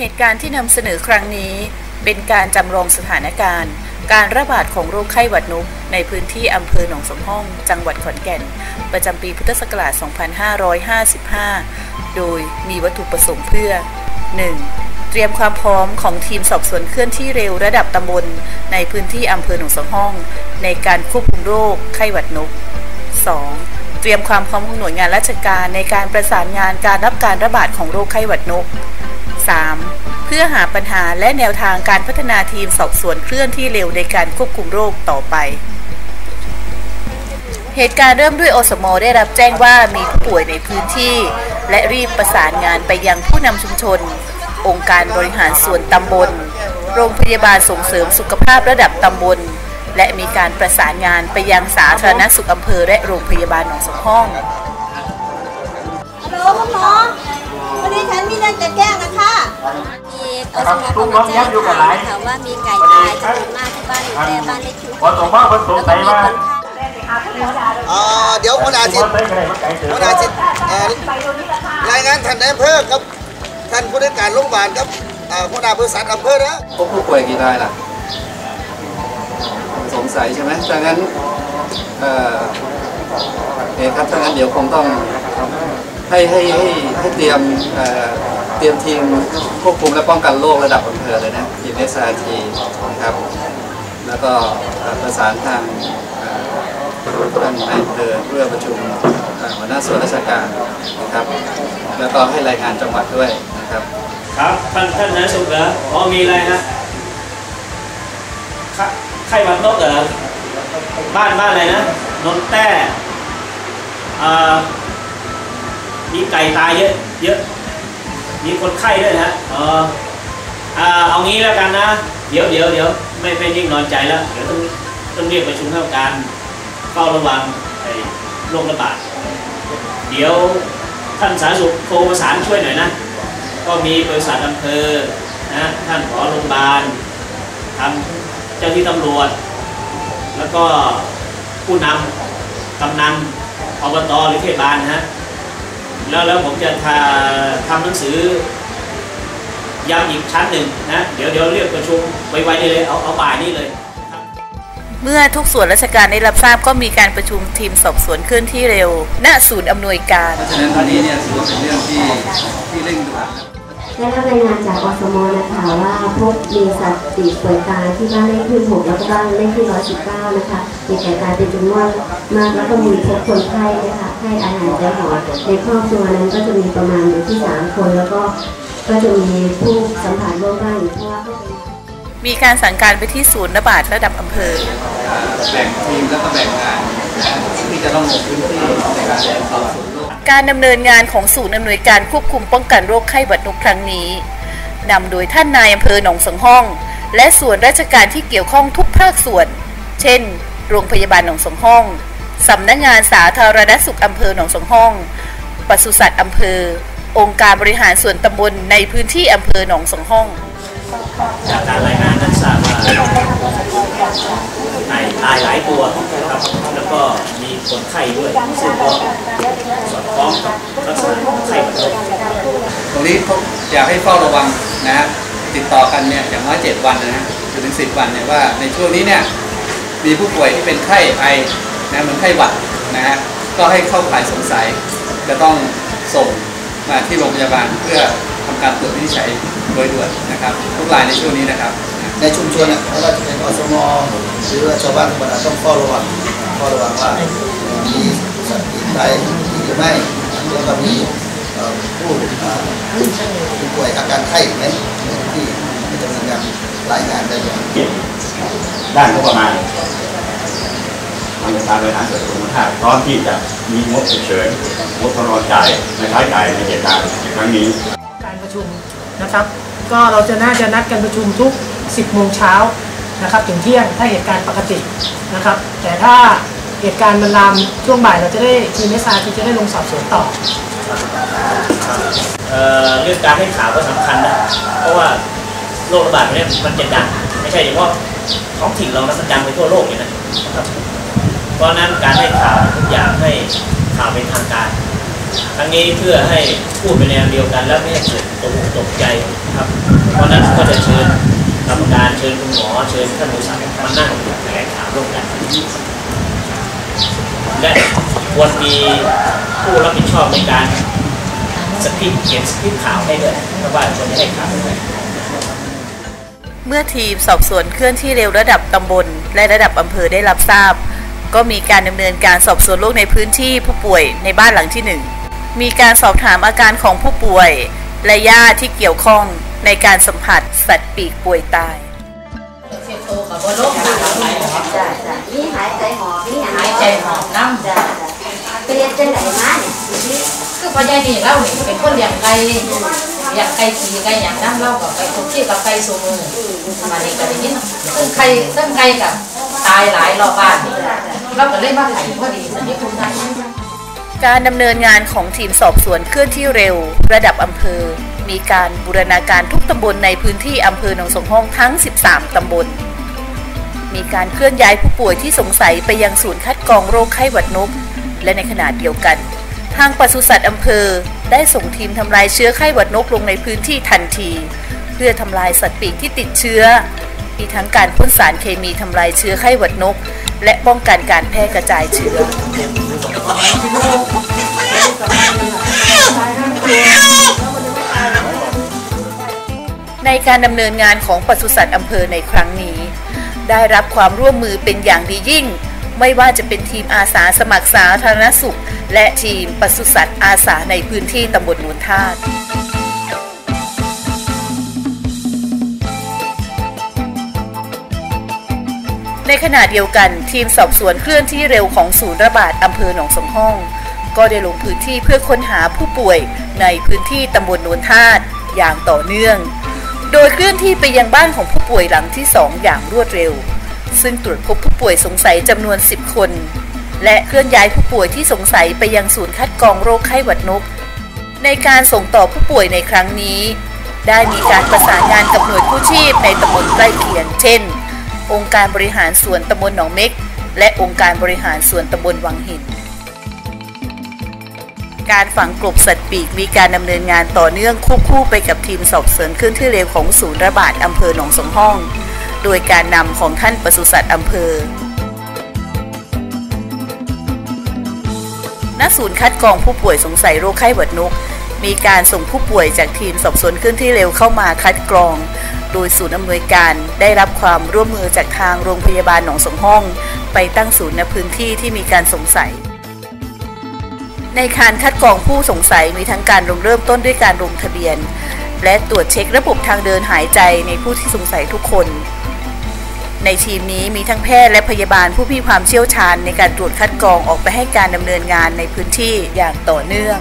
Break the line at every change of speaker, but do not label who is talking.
เหตุการณ์ที่นำเสนอครั้งนี้เป็นการจำลองสถานการณ์ การระบาดของโรคไข้หวัดนกในพื้นที่อำเภอหนองสมห้อง จังหวัดขอนแก่น ประจำปีพุทธศักราช 2555 โดยมีวัตถุประสงค์เพื่อ 1. เตรียมความพร้อมของทีมสอบสวนเคลื่อนที่เร็วระดับตำบล ในพื้นที่อำเภอหนองสองห้อง ในการควบคุมโรคไข้หวัดนก 2. เตรียมความพร้อมของหน่วยงานราชการในการประสานงานการรับการระบาดของโรคไข้หวัดนก 3. เพื่อหาปัญหาและแนวทางการพัฒนาทีมสอบสวนเคลื่อนที่เร็วในการควบคุมโรคต่อไป เหตุการณ์เริ่มด้วยอสมได้รับแจ้งว่ามีผู้ป่วยในพื้นที่ และรีบประสานงานไปยังผู้นำชุมชน องค์การบริหารส่วนตำบล โรงพยาบาลส่งเสริมสุขภาพระดับตำบล และมีการประสานงานไปยังสาธารณสุขอำเภอและโรงพยาบาลหนองสองห้อง
ฮัลโหลคุณหมอ วันนี้ฉันมีเรื่องจะแจ้งนะคะ
มีอสมเขามาแจ้งข่าวค่ะว่ามีไก่ตายจำนวนมากที่บ้านแต่บ้านเล็กที่
พอส่งมาพอส่ง
แล้ว
ใส่
ก็มี
มา
คนไข้
อ่าเดี๋ยวคุณอาชิต
ใส่ก็ได้มันไก่เสือ
คุณอาชิตเอ่อรายงานท่านนายอำเภอครับท่านผู้ในวยการโรงพยาบาลครับอ่าผู้นำบริษัทอำเภอนะ
พบผู้ป่วยกี่รายล่ะ สงสัยใช่ไหมดังนั้นเอ่อโอเคครับดังนั้นเดี๋ยวคงต้อง ให้ให้ให้ให้เตรียมเตรียมทีมควบคุมและป้องกันโรคระดับอำเภอเลยนะทีม SRT นะครับ แล้วก็ประสานทางท่านนายอำเภอเพื่อประชุมหัวหน้าส่วนราชการนะครับ แล้วก็ให้รายงานจังหวัดด้วยนะครับ
ครับท่านท่านนายสุขเหรออ๋อมีอะไรฮะไข้ไข้หวัดนกเหรอบ้านบ้านอะไรนะนนแต้อ่า มีไก่ตายเยอะเยอะ มีคนไข้ด้วยนะฮะอ๋ออ่าเอางี้แล้วกันนะ เดี๋ยวเดี๋ยวเดี๋ยวไม่ไม่นิ่งนอนใจแล้ว เดี๋ยวต้องต้องเรียกประชุมเท่าการเฝ้าระวังไอ้โรคระบาด เดี๋ยวท่านสาธารณสุขโทรประสานช่วยหน่อยนะ ก็มีบริษัทอำเภอนะท่านผอโรงพยาบาลทำเจ้าที่ตำรวจ แล้วก็ผู้นำกำนันอบตหรือเทศบาลนะฮะ แล้วแล้วผมจะทาทำหนังสือย้ำอีกชั้นหนึ่งนะเดี๋ยวเดี๋ยวเรียกประชุมไวๆนี่เลยเอาเอาบ่ายนี่เลย
เมื่อทุกส่วนราชการได้รับทราบก็มีการประชุมทีมสอบสวนเคลื่อนที่เร็ว ณศูนย์อำนวยการ
เพราะฉะนั้นตอนนี้เนี่ยถือว่าเป็นเรื่องที่ที่เร่งด่วนนะ
ได้รับรายงานจากอสมนะคะว่าพบมีสัตว์ปีกเปิดตายที่บ้านเลขที่6แล้วก็บ้านเลขที่119นะคะมีไก่ตายเป็นจำนวนมากแล้วก็มีพบคนไข้นะคะให้อาหารแต่หอในครอบครัวนั้นก็จะมีประมาณอยู่ที่ 3 คนแล้วก็ก็จะมีผู้สัมผัสร่วมบ้านอยู่เพราะว่าก็เป็น
มีการสั่งการไปที่ศูนย์ระบาดระดับอำเภอ
แบ่งทีมแล้วก็แบ่งงานที่จะต้องลงพื้นที่ในการสอบสวนโร
การดำเนินงานของศูนย์อำนวยการควบคุมป้องกันโรคไข้หวัดนกครั้งนี้นำโดยท่านนายอำเภอหนองสงห้อง และส่วนราชการที่เกี่ยวข้องทุกภาคส่วน เช่น โรงพยาบาลหนองสงห้องสำนักงานสาธารณสุขอำเภอหนองสงห้องปศุสัตว์อำเภอ องค์การบริหารส่วนตำบลในพื้นที่อำเภอหนองสงห้อง
จากการรายงานนั้นทราบว่าตายหลายตัวครับแล้วก็ คนไข้ด้วยซึ่งก็สอดคล้องกับลักษณะของไข้หวัดนก
ตรงนี้ผมอยากให้เฝ้าระวังนะฮะติดต่อกันเนี่ยอย่างน้อย7วันนะฮะจนถึง10 วันเนี่ยว่าในช่วงนี้เนี่ยมีผู้ป่วยที่เป็นไข้ไอนะเหมือนไข้หวัดนะฮะก็ให้เข้าข่ายสงสัยจะต้องส่งมาที่โรงพยาบาลเพื่อทำการตรวจวินิจฉัยโดยด่วนนะครับ ทุกรายในช่วงนี้นะครับ
ในชุมชนอะไม่ว่าจะเป็นอสมหรือว่าชาวบ้านธรรมดาต้องเฝ้าระวัง เฝ้าระวังว่ามีสัตว์ปีกตายหรือไม่แล้วก็มีผู้ผู้ป่วยอาการไข้ไหมที่จะดำเนินการรายงานได้เลย
ด้านงบประมาณทางการบริหารส่วนภูมิภาคพร้อมที่จะมีงบฉุกเฉินงบพรจ่ายในท้ายจ่ายในเหตุการณ์ในครั้งนี้
การประชุมนะครับ ก็เราจะน่าจะนัดกันประชุมทุก 10โมงเช้า นะครับถึงเที่ยงถ้าเหตุการณ์ปกตินะครับ แต่ถ้าเหตุการณ์มันลามช่วงบ่ายเราจะได้ทีมเอสอาที่จะได้ลงสอบสวนต่อ
เอ่อเรื่องการให้ข่าวก็สำคัญนะเพราะว่าโรคระบาดเนี่ยมันจะดังไม่ใช่เฉพาะท้องถิ่นเรานะมันดังไปทั่วโลกเลยนะครับ เพราะนั้นการให้ข่าวทุกอย่างให้ข่าวเป็นทางการทั้งนี้เพื่อให้พูดไปแนวเดียวกัน และไม่ให้เกิดตกตกใจครับ เพราะนั้นก็จะเชิญ กรรมการเชิญคุณหมอเชิญท่านผู้สัมานั่งแถลงข่าวร่วมกัน และควรมีผู้รับผิดชอบในการสคริปต์เขียนสคริปต์ข่าวให้ด้วยเพราะว่าควรจะให้ข่าวด้วย
เมื่อทีมสอบสวนเคลื่อนที่เร็วระดับตำบล และระดับอำเภอได้รับทราบ ก็มีการดำเนินการสอบสวนโรคในพื้นที่ผู้ป่วยในบ้านหลังที่หนึ่งมีการสอบถามอาการของผู้ป่วย และญาติที่เกี่ยวข้อง ในการสัมผัสสัตว์ปีกป่วยตาย
จ้ะจ้ะนี่หายใจหอบนี่หายใจหอบน้ำจ้ะจ้ะไปเรียนจังไหนมาเนี่ย
คือพ่อใหญ่นี่เล่านี่เป็นคนเลี้ยงไก่เลี้ยงไก่ขี่ไก่อย่างนั้นเล่ากับไก่ทุกที่กับไก่สูมือมานี่ก็ได้ยินซึ่งไก่ซึ่งไก่กับตายหลายรอบบ้านเราก็เลยมาไข่พอดีสัญญาคุณได้
การดำเนินงานของทีมสอบสวนเคลื่อนที่เร็ว ระดับอำเภอ มีการบูรณาการทุกตำบลในพื้นที่อำเภอหนองสงห้องทั้ง 13 ตำบล มีการเคลื่อนย้ายผู้ป่วยที่สงสัยไปยังศูนย์คัดกรองโรคไข้หวัดนก และในขณะเดียวกัน ทางปศุสัตว์อำเภอได้ส่งทีมทำลายเชื้อไข้หวัดนกลงในพื้นที่ทันที เพื่อทำลายสัตว์ปีกที่ติดเชื้อ มีทั้งการพ่นสารเคมีทำลายเชื้อไข้หวัดนก และป้องกันการแพร่กระจายเชื้อ การดำเนินงานของปศุสัตว์อำเภอในครั้งนี้ ได้รับความร่วมมือเป็นอย่างดียิ่ง ไม่ว่าจะเป็นทีมอาสาสมัครสาธารณสุข และทีมปศุสัตว์อาสาในพื้นที่ตำบลมูลธาตุในขณะเดียวกันทีมสอบสวนเคลื่อนที่เร็วของศูนย์ระบาดอำเภอหนองสงห้อง ก็ได้ลงพื้นที่เพื่อค้นหาผู้ป่วยในพื้นที่ตำบลโนนธาตุอย่างต่อเนื่อง โดยเคลื่อนที่ไปยังบ้านของผู้ป่วยหลังที่ 2 อย่างรวดเร็ว ซึ่งตรวจพบผู้ป่วยสงสัยจำนวน 10 คน และเคลื่อนย้ายผู้ป่วยที่สงสัยไปยังศูนย์คัดกรองโรคไข้หวัดนก ในการส่งต่อผู้ป่วยในครั้งนี้ ได้มีการประสานงานกับหน่วยกู้ชีพในตำบลใกล้เคียง เช่น องค์การบริหารส่วนตำบลหนองเม็ก และองค์การบริหารส่วนตำบลวังหิน การฝังกลบสัตว์ปีกมีการดำเนินงานต่อเนื่องควบคู่ไปกับทีมสอบสวนเคลื่อนที่เร็วของศูนย์ระบาดอำเภอหนองสงห้อง โดยการนำของท่านปศุสัตว์อำเภอณศูนย์คัดกรองผู้ป่วยสงสัยโรคไข้หวัดนก มีการส่งผู้ป่วยจากทีมสอบสวนเคลื่อนที่เร็วเข้ามาคัดกรอง โดยศูนย์อำนวยการได้รับความร่วมมือจากทางโรงพยาบาลหนองสงห้อง ไปตั้งศูนย์ในพื้นที่ที่มีการสงสัย ในการคัดกรองผู้สงสัยมีทั้งการลงเริ่มต้นด้วยการลงทะเบียน และตรวจเช็คระบบทางเดินหายใจในผู้ที่สงสัยทุกคน ในทีมนี้มีทั้งแพทย์และพยาบาลผู้มีความเชี่ยวชาญในการตรวจคัดกรองออกไปให้การดำเนินงานในพื้นที่อย่างต่อเนื่อง